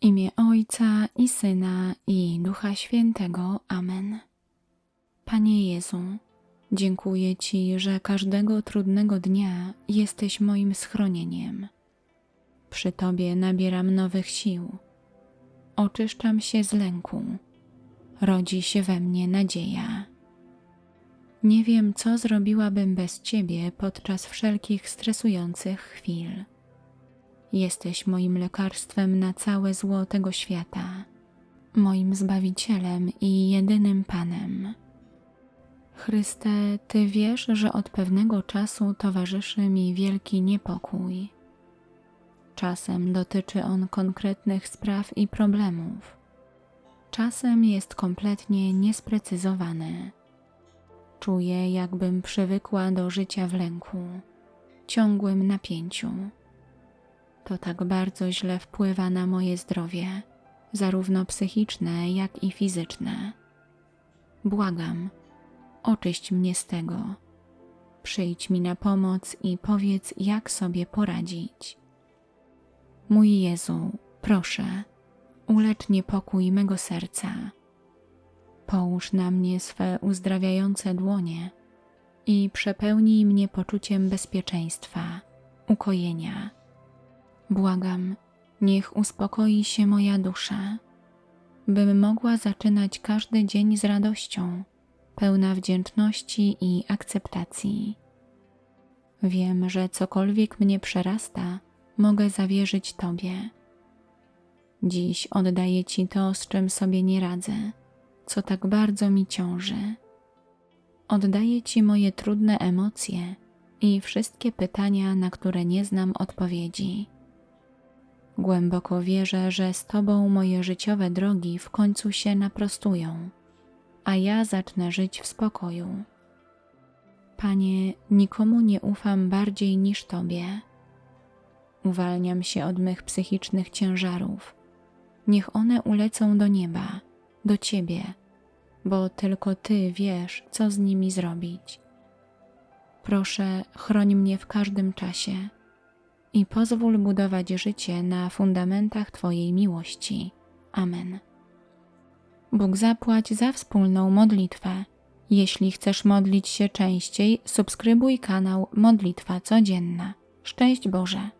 imię Ojca i Syna i Ducha Świętego. Amen. Panie Jezu, dziękuję Ci, że każdego trudnego dnia jesteś moim schronieniem. Przy Tobie nabieram nowych sił. Oczyszczam się z lęku. Rodzi się we mnie nadzieja. Nie wiem, co zrobiłabym bez Ciebie podczas wszelkich stresujących chwil. Jesteś moim lekarstwem na całe zło tego świata, moim zbawicielem i jedynym Panem. Chryste, Ty wiesz, że od pewnego czasu towarzyszy mi wielki niepokój. Czasem dotyczy on konkretnych spraw i problemów, czasem jest kompletnie niesprecyzowany. Czuję, jakbym przywykła do życia w lęku, ciągłym napięciu. To tak bardzo źle wpływa na moje zdrowie, zarówno psychiczne, jak i fizyczne. Błagam, oczyść mnie z tego. Przyjdź mi na pomoc i powiedz, jak sobie poradzić. Mój Jezu, proszę, ulecz niepokój mego serca. Połóż na mnie swe uzdrawiające dłonie i przepełnij mnie poczuciem bezpieczeństwa, ukojenia. Błagam, niech uspokoi się moja dusza, bym mogła zaczynać każdy dzień z radością, pełna wdzięczności i akceptacji. Wiem, że cokolwiek mnie przerasta, mogę zawierzyć Tobie. Dziś oddaję Ci to, z czym sobie nie radzę, co tak bardzo mi ciąży. Oddaję Ci moje trudne emocje i wszystkie pytania, na które nie znam odpowiedzi. Głęboko wierzę, że z Tobą moje życiowe drogi w końcu się naprostują, a ja zacznę żyć w spokoju. Panie, nikomu nie ufam bardziej niż Tobie. Uwalniam się od mych psychicznych ciężarów. Niech one ulecą do nieba, do Ciebie, bo tylko Ty wiesz, co z nimi zrobić. Proszę, chroń mnie w każdym czasie i pozwól budować życie na fundamentach Twojej miłości. Amen. Bóg zapłać za wspólną modlitwę. Jeśli chcesz modlić się częściej, subskrybuj kanał Modlitwa Codzienna. Szczęść Boże!